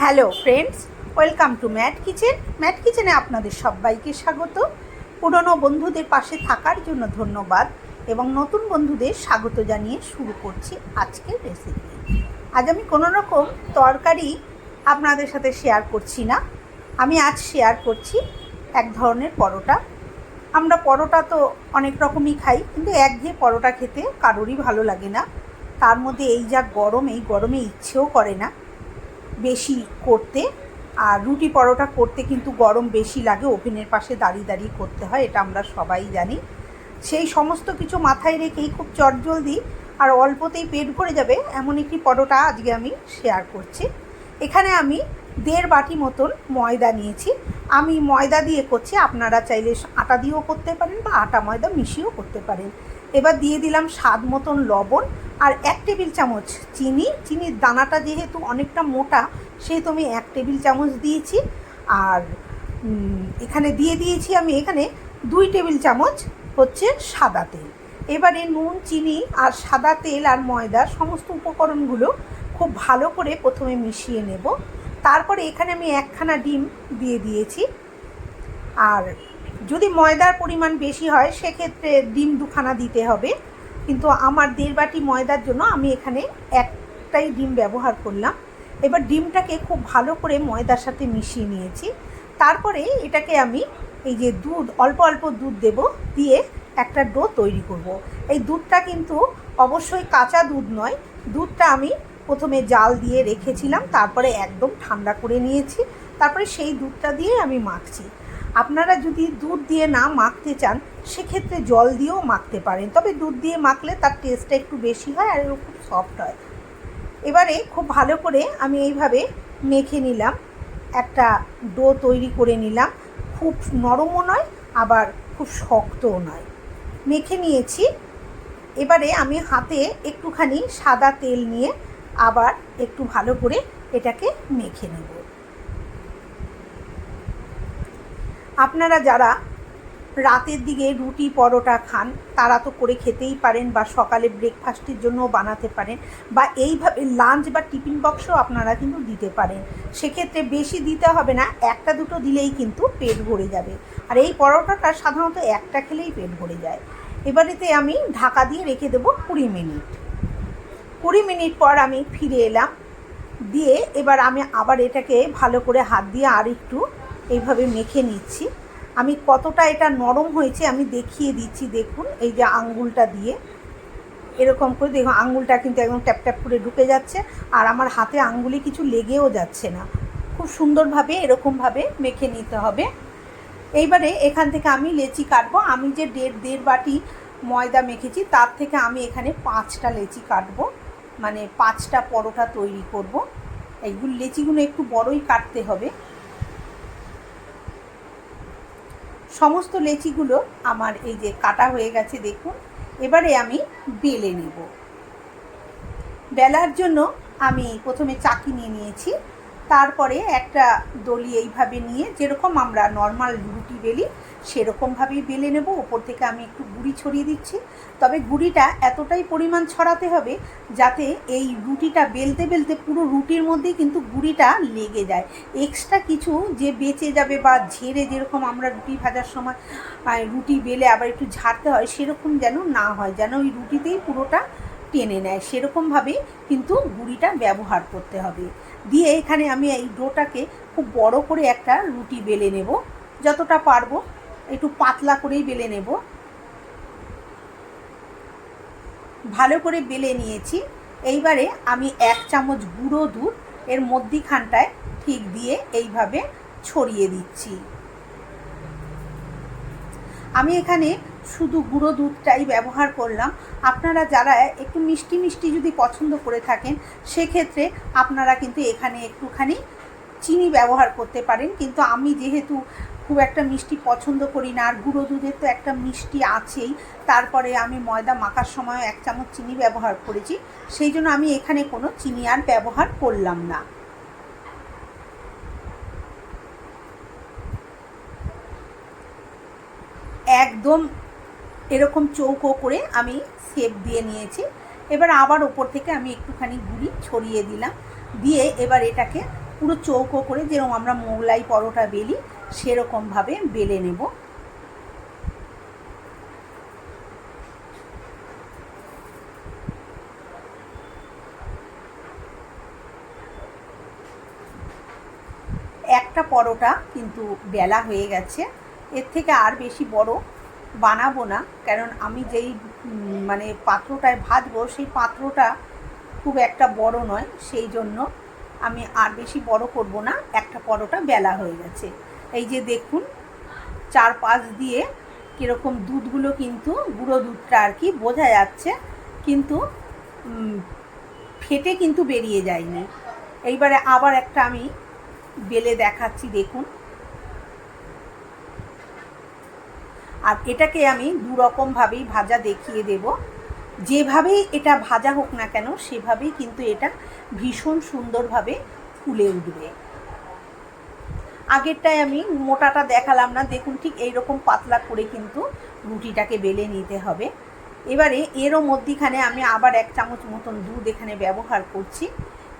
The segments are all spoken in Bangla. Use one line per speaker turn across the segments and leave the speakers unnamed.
Hello friends, welcome to Matt kitchen. Mat কিচেনে আপনাদের সবাইকে স্বাগত। পুরনো বন্ধুদের পাশে থাকার জন্য ধন্যবাদ এবং নতুন বন্ধুদের স্বাগত জানিয়ে শুরু করছি আজকের রেসিপি আজ আমি কোনো রকম তরকারি আপনাদের সাথে শেয়ার করছি না। আমি আজ শেয়ার করছি এক ধরনের পরোটা। আমরা পরোটা তো অনেক রকমই খাই, কিন্তু একঘেয়ে পরোটা খেতে কারোরই ভালো লাগে না। তার মধ্যে এই যা গরম, এই গরমে ইচ্ছেও করে না। বেশি করতে, আর রুটি পরোটা করতে কিন্তু গরম বেশি লাগে, ওভেনের পাশে দাঁড়িয়ে দাঁড়িয়ে করতে হয়, এটা আমরা সবাই জানি। সেই সমস্ত কিছু মাথায় রেখেই খুব চটজলদি আর অল্পতেই পেট ভরে যাবে এমন একটি পরোটা আজকে আমি শেয়ার করছি। এখানে আমি দেড় বাটি মতন ময়দা নিয়েছি। আমি ময়দা দিয়ে করছি, আপনারা চাইলে আটা দিয়েও করতে পারেন বা আটা ময়দা মিশিয়েও করতে পারেন। এবার দিয়ে দিলাম স্বাদ মতন লবণ আর এক টেবিল চামচ চিনি, চিনির দানাটা যেহেতু অনেকটা মোটা, সেহেতু আমি এক টেবিল চামচ দিয়েছি। আর এখানে দিয়ে দিয়েছি আমি এখানে দুই টেবিল চামচ হচ্ছে সাদা তেল। এবারে নুন, চিনি আর সাদা তেল আর ময়দা সমস্ত উপকরণগুলো খুব ভালো করে প্রথমে মিশিয়ে নেব। তারপরে এখানে আমি একখানা ডিম দিয়ে দিয়েছি। আর যদি ময়দার পরিমাণ বেশি হয়, সেক্ষেত্রে ডিম দুখানা দিতে হবে। কিন্তু আমার দেড় বাটি ময়দার জন্য আমি এখানে একটাই ডিম ব্যবহার করলাম। এবার ডিমটাকে খুব ভালো করে ময়দার সাথে মিশিয়ে নিয়েছি। তারপরে এটাকে আমি এই যে দুধ, অল্প অল্প দুধ দেব, দিয়ে একটা ডো তৈরি করব। এই দুধটা কিন্তু অবশ্যই কাঁচা দুধ নয়। দুধটা আমি প্রথমে জাল দিয়ে রেখেছিলাম, তারপরে একদম ঠান্ডা করে নিয়েছি। তারপরে সেই দুধটা দিয়ে আমি মাখছি। আপনারা যদি দুধ দিয়ে না মাখতে চান, সেক্ষেত্রে জল দিয়েও মাখতে পারেন। তবে দুধ দিয়ে মাখলে তার টেস্টটা একটু বেশি হয় আর খুব সফট হয়। এবারে খুব ভালো করে আমি এইভাবে মেখে নিলাম। একটা ডো তৈরি করে নিলাম। খুব নরমও নয়, আবার খুব শক্তও নয়। মেখে নিয়েছি। এবারে আমি হাতে একটুখানি সাদা তেল নিয়ে আবার একটু ভালো করে এটাকে মেখে নেব। আপনারা যারা রাতের দিকে রুটি পরোটা খান, তারা তো করে খেতেই পারেন বা সকালে ব্রেকফাস্টের জন্য বানাতে পারেন বা এইভাবে লাঞ্চ বা টিফিন বক্সও আপনারা কিন্তু দিতে পারেন। সেক্ষেত্রে বেশি দিতে হবে না, একটা দুটো দিলেই কিন্তু পেট ভরে যাবে। আর এই পরোটাটা সাধারণত একটা খেলেই পেট ভরে যায়। এবারেতে আমি ঢাকা দিয়ে রেখে দেবো কুড়ি মিনিট। কুড়ি মিনিট পর আমি ফিরে এলাম, দিয়ে এবার আমি আবার এটাকে ভালো করে হাত দিয়ে আর একটু এইভাবে মেখে নিচ্ছি। আমি কতটা এটা নরম হয়েছে আমি দেখিয়ে দিচ্ছি, দেখুন, এই যে আঙ্গুলটা দিয়ে। এরকম করে দেখুন, আঙ্গুলটা কিন্তু একদম ট্যাপ ট্যাপ করে ঢুকে যাচ্ছে আর আমার হাতে আঙ্গুলে কিছু লেগেও যাচ্ছে না। খুব সুন্দরভাবে, এরকমভাবে মেখে নিতে হবে। এইবারে এখান থেকে আমি লেচি কাটবো। আমি যে দেড় দেড় বাটি ময়দা মেখেছি, তার থেকে আমি এখানে পাঁচটা লেচি কাটবো। মানে পাঁচটা পরোটা তৈরি করব। এইগুলো লেচিগুলো একটু বড়ই কাটতে হবে। সমস্ত লেচিগুলো আমার এই যে কাটা হয়ে গেছে, দেখুন। এবারে আমি বেলে নেব। বেলার জন্য আমি প্রথমে চাকি নিয়ে নিয়েছি। তারপরে একটা দলি এইভাবে নিয়ে, যেরকম আমরা নর্মাল রুটি বেলি সেরকমভাবেই বেলে নেব। ওপর থেকে আমি একটু গুঁড়ি ছড়িয়ে দিচ্ছি। তবে গুঁড়িটা এতটাই পরিমাণ ছড়াতে হবে যাতে এই রুটিটা বেলতে বেলতে পুরো রুটির মধ্যেই কিন্তু গুঁড়িটা লেগে যায়। এক্সট্রা কিছু যে বেঁচে যাবে বা ঝেড়ে যেরকম আমরা রুটি ভাজার সময় রুটি বেলে আবার একটু ঝাড়তে হয়, সেরকম যেন না হয়, যেন ওই রুটিতেই পুরোটা টেনে নেয়। সেরকমভাবে কিন্তু গুঁড়িটা ব্যবহার করতে হবে। দিয়ে এখানে আমি এই ডোটাকে খুব বড় করে একটা রুটি বেলে নেব, যতটা পারব। একটু পাতলা করেই বেলে নেব। ভালো করে বেলে নিয়েছি। এইবারে আমি এক চামচ গুঁড়ো দুধ এর মধ্যিখানটায় ঠিক দিয়ে এইভাবে ছড়িয়ে দিচ্ছি। আমি এখানে শুধু গুঁড়ো দুধটাই ব্যবহার করলাম। আপনারা যারা একটু মিষ্টি মিষ্টি যদি পছন্দ করে থাকেন, সেক্ষেত্রে আপনারা কিন্তু এখানে একটুখানি চিনি ব্যবহার করতে পারেন। কিন্তু আমি যেহেতু খুব একটা মিষ্টি পছন্দ করি না, আর গুঁড়ো দুধের তো একটা মিষ্টি আছেই। তারপরে আমি ময়দা মাখার সময় এক চামচ চিনি ব্যবহার করেছি, সেই জন্য আমি এখানে কোনো চিনি আর ব্যবহার করলাম না। একদম এরকম চৌকো করে আমি সেপ দিয়ে নিয়েছি। এবার আবার ওপর থেকে আমি একটুখানি গুঁড়ি ছড়িয়ে দিলাম। দিয়ে এবার এটাকে পুরো চৌকো করে যেরকম আমরা মোগলাই পরোটা বেলি সেরকমভাবে বেলে নেব। একটা পরোটা কিন্তু বেলা হয়ে গেছে। এর থেকে আর বেশি বড় বানাবো না, কারণ আমি যেই মানে পাত্রটায় ভাজবো সেই পাত্রটা খুব একটা বড় নয়, সেই জন্য আমি আর বেশি বড় করব না। একটা পরোটা বেলা হয়ে গেছে। এই যে দেখুন চার পাঁচ দিয়ে কীরকম দুধগুলো কিন্তু গুঁড়ো দুধটা আর কি বোঝা যাচ্ছে, কিন্তু ফেটে কিন্তু বেরিয়ে যায়নি। এইবারে আবার একটা আমি বেলে দেখাচ্ছি, দেখুন। আর এটাকে আমি দু রকমভাবেই ভাজা দেখিয়ে দেব। যেভাবেই এটা ভাজা হোক না কেন, সেভাবেই কিন্তু এটা ভীষণ সুন্দরভাবে ফুলে উঠবে। আগেরটায় আমি মোটাটা দেখালাম না, দেখুন ঠিক এইরকম পাতলা করে কিন্তু রুটিটাকে বেলে নিতে হবে। এবারে এরও মধ্যিখানে আমি আবার এক চামচ মতন দুধ এখানে ব্যবহার করছি।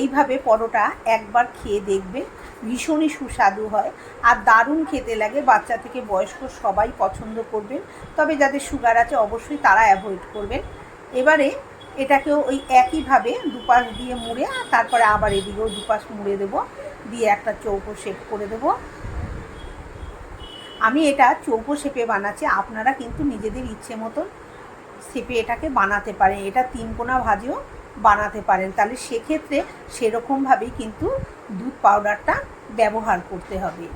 এইভাবে পরোটা একবার খেয়ে দেখবেন, ভীষণই সুস্বাদু হয় আর দারুণ খেতে লাগে, বাচ্চা থেকে বয়স্ক সবাই পছন্দ করবেন। তবে যাদের সুগার আছে অবশ্যই তারা অ্যাভয়েড করবেন। এবারে এটাকেও ওই একইভাবে দুপাশ দিয়ে মুড়ে তারপরে আবার এদিকেও দুপাশ মুড়ে দেবো। দিয়ে একটা চৌকো শেপ করে দেবো। আমি এটা চৌকো শেপে বানাচ্ছি, আপনারা কিন্তু নিজেদের ইচ্ছে মতন শেপে এটাকে বানাতে পারেন। এটা তিন কোনা ভাজেও বানাতে পারেন। তাহলে সেক্ষেত্রে সেরকমভাবেই কিন্তু দুধ পাউডারটা ব্যবহার করতে হবে।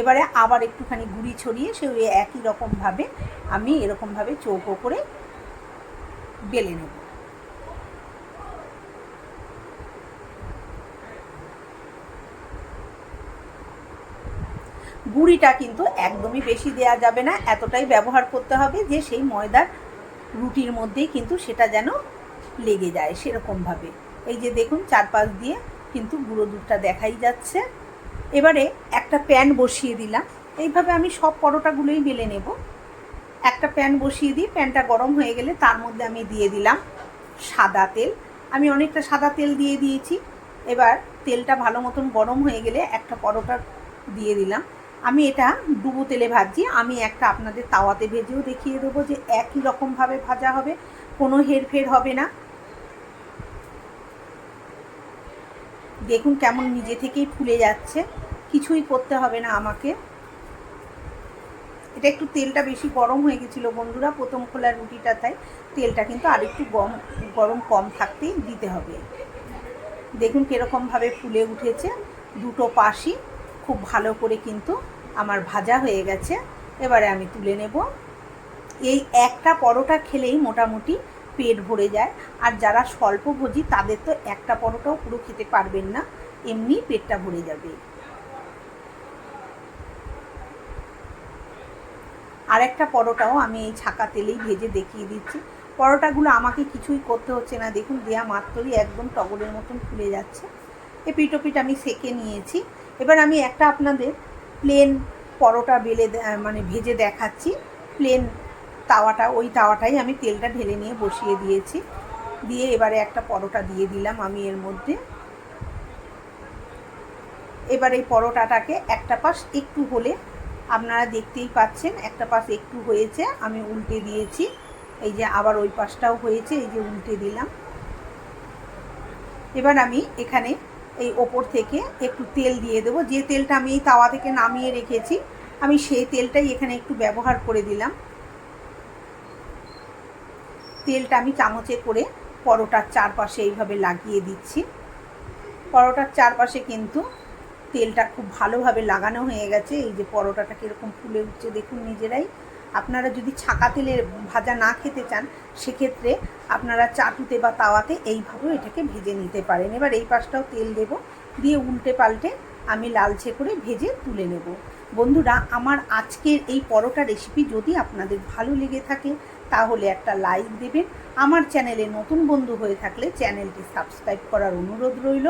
এবারে আবার একটুখানি গুঁড়ি ছড়িয়ে সে একই রকমভাবে আমি এরকমভাবে চৌকো করে বেলে নেব। গুঁড়িটা কিন্তু একদমই বেশি দেয়া যাবে না, এতটাই ব্যবহার করতে হবে যে সেই ময়দার রুটির মধ্যেই কিন্তু সেটা যেন লেগে যায় সেরকমভাবে। এই যে দেখুন, চারপাশ দিয়ে কিন্তু গুঁড়ো দুধটা দেখাই যাচ্ছে। এবারে একটা প্যান বসিয়ে দিলাম। এইভাবে আমি সব পরোটাগুলোই বেলে নেব। একটা প্যান বসিয়ে দিই, প্যানটা গরম হয়ে গেলে তার মধ্যে আমি দিয়ে দিলাম সাদা তেল। আমি অনেকটা সাদা তেল দিয়ে দিয়েছি। এবার তেলটা ভালো মতন গরম হয়ে গেলে একটা পরোটা দিয়ে দিলাম। আমি এটা ডুবো তেলে ভাজছি আমি একটা আপনাদের তাওয়াতে ভেজেও দেখিয়ে দেবো যে একই রকমভাবে ভাজা হবে, কোনো হেরফের হবে না। দেখুন কেমন নিজে থেকেই ফুলে যাচ্ছে, কিছুই করতে হবে না আমাকে। এটা একটু তেলটা বেশি গরম হয়ে গেছিল বন্ধুরা, প্রথম খোলা রুটিটা, তাই তেলটা কিন্তু আরেকটু গম, গরম কম থাকতেই দিতে হবে। দেখুন কীরকমভাবে ফুলে উঠেছে, দুটো পাশই, খুব ভালো করে কিন্তু আমার ভাজা হয়ে গেছে। এবারে আমি তুলে নেব। এই একটা পরোটা খেলেই মোটামুটি পেট ভরে যায়। আর যারা স্বল্প স্বল্পভোজী তাদের তো একটা পরোটাও পুরো খেতে পারবেন না। এমনি পেটটা ভরে যাবে। আর একটা পরোটাও আমি এই ছাকা তেলেই ভেজে দেখিয়ে দিচ্ছি। পরোটাগুলো আমাকে কিছুই করতে হচ্ছে না। দেখুন, দেয়া মাত্রই একদম টগরের মতন ফুলে যাচ্ছে। এ পিটোপিট আমি সেকে নিয়েছি। এবার আমি একটা আপনাদের প্লেন পরোটা বেলে মানে ভেজে দেখাচ্ছি। প্লেন তাওয়াটা, ওই তাওয়াটাই আমি তেলটা ঢেলে নিয়ে বসিয়ে দিয়েছি। দিয়ে এবারে একটা পরোটা দিয়ে দিলাম আমি এর মধ্যে। এবার এই পরোটাটাকে একটা পাশ একটু হলে, আপনারা দেখতেই পাচ্ছেন একটা পাশ একটু হয়েছে, আমি উল্টে দিয়েছি। এই যে আবার ওই পাশটাও হয়েছে, এই যে উল্টে দিলাম। এবার আমি এখানে এই ওপর থেকে একটু তেল দিয়ে দেবো। যে তেলটা আমি এই তাওয়া থেকে নামিয়ে রেখেছি, আমি সেই তেলটাই এখানে একটু ব্যবহার করে দিলাম। তেলটা আমি চামচে করে পরোটার চারপাশে এইভাবে লাগিয়ে দিচ্ছি। পরোটার চারপাশে কিন্তু তেলটা খুব ভালোভাবে লাগানো হয়ে গেছে। এই যে পরোটাটা কীরকম ফুলে উঠছে, দেখুন নিজেরাই। আপনারা যদি ছাকা তেলের ভাজা না খেতে চান, সেক্ষেত্রে আপনারা চাটুতে বা তাওয়াতে এইভাবেও এটাকে ভেজে নিতে পারেন। এবার এই পাশটাও তেল দেব, দিয়ে উল্টে পাল্টে আমি লালচে করে ভেজে তুলে নেব। বন্ধুরা, আমার আজকের এই পরোটা রেসিপি যদি আপনাদের ভালো লেগে থাকে, তাহলে একটা লাইক দেবেন। আমার চ্যানেলে নতুন বন্ধু হয়ে থাকলে চ্যানেলটি সাবস্ক্রাইব করার অনুরোধ রইল।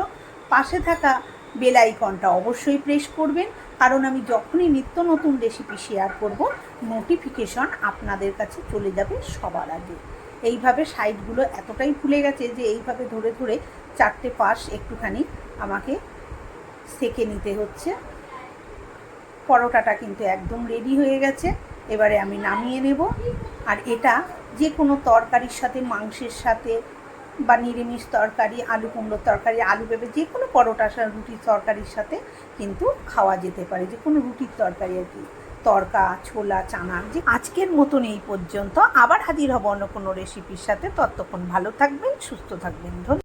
পাশে থাকা বেল আইকনটা অবশ্যই প্রেস করবেন, কারণ আমি যখনই নিত্য নতুন রেসিপি শেয়ার করব নোটিফিকেশন আপনাদের কাছে চলে যাবে সবার আগে। এইভাবে সাইডগুলো এতটাই ফুলে গেছে যে এইভাবে ধরে ধরে চারটে পাশ একটুখানি আমাকে সেকে নিতে হচ্ছে। পরোটাটা কিন্তু একদম রেডি হয়ে গেছে। এবারে আমি নামিয়ে নেব। আর এটা যে কোনো তরকারির সাথে, মাংসের সাথে বা নিরামিষ তরকারি, আলু কুমড়োর তরকারি, আলু পেঁপে যে কোনো পরোটা, রুটির তরকারির সাথে কিন্তু খাওয়া যেতে পারে যে কোনো রুটির তরকারি আর কি। তরকা, ছোলা, চানা, যে আজকের মতন এই পর্যন্ত। আবার হাজির হব অন্য কোনো রেসিপির সাথে। ততক্ষণ ভালো থাকবেন, সুস্থ থাকবেন। ধন্যবাদ।